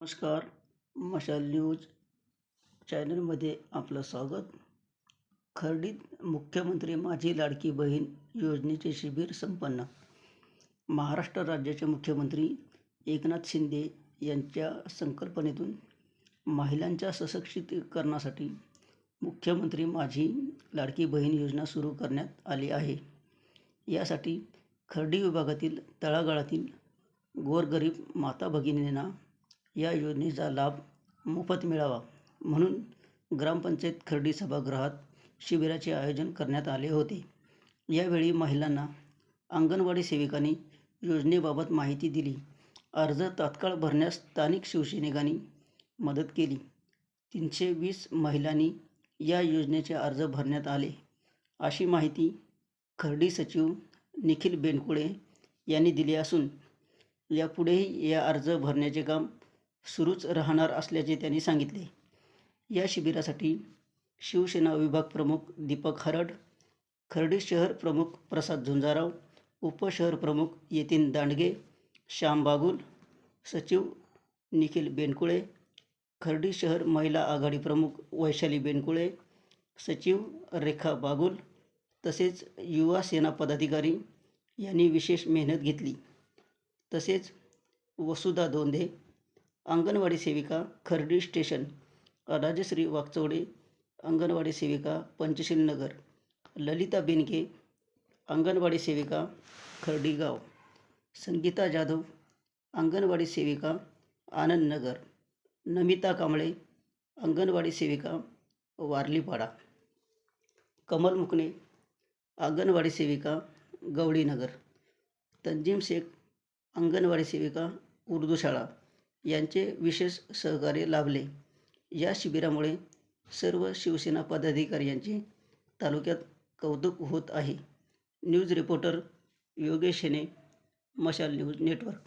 नमस्कार मशाल न्यूज चॅनलमध्ये आपलं स्वागत. खर्डीत मुख्यमंत्री माझी लाडकी बहीण योजनेचे शिबिर संपन्न. महाराष्ट्र राज्याचे मुख्यमंत्री एकनाथ शिंदे यांच्या संकल्पनेतून महिलांच्या सशक्तीकरणासाठी मुख्यमंत्री माझी लाडकी बहीण योजना सुरू करण्यात आली आहे. यासाठी खर्डी विभागातील तळागाळातील गोरगरीब माता भगिनींना या योजनेचा लाभ मोफत मिळावा म्हणून ग्रामपंचायत खर्डी सभागृहात शिबिराचे आयोजन करण्यात आले होते. यावेळी महिलांना अंगणवाडी सेविकांनी योजनेबाबत माहिती दिली. अर्ज तात्काळ भरण्यास स्थानिक शिवसैनिकांनी मदत केली. तीनशे वीस महिलांनी या योजनेचे अर्ज भरण्यात आले. अशी माहिती खर्डी सचिव निखिल बेनकुळे यांनी दिली असून यापुढेही या अर्ज भरण्याचे काम सुरूच राहणार असल्याचे त्यांनी सांगितले. या शिबिरासाठी शिवसेना विभाग प्रमुख दीपक हरड खर्डी शहर प्रमुख प्रसाद झुंजाराव उपशहर प्रमुख यतीन दांडगे श्याम बागुल सचिव निखिल बेनकुळे खर्डी शहर महिला आघाडी प्रमुख वैशाली बेनकुळे सचिव रेखा बागुल तसेच युवा सेना पदाधिकारी यांनी विशेष मेहनत घेतली. तसेच वसुधा दोंधे अंगणवाडी सेविका खर्डी स्टेशन राजश्री वाकचौडे अंगणवाडी सेविका पंचशील नगर ललिता बेनके अंगणवाडी सेविका खर्डीगाव संगीता जाधव अंगणवाडी सेविका आनंद नगर नमिता कांबळे अंगणवाडी सेविका वारलीपाडा कमल मुकणे अंगणवाडी सेविका गवळीनगर तंजीम शेख अंगणवाडी सेविका उर्दू शाळा. यांचे विशेष सहकार्य लाभले. या शिबिरामुळे सर्व शिवसेना पदाधिकाऱ्यांचे तालुक्यात कौतुक होत आहे. न्यूज रिपोर्टर योगेश हेने मशाल न्यूज नेटवर्क.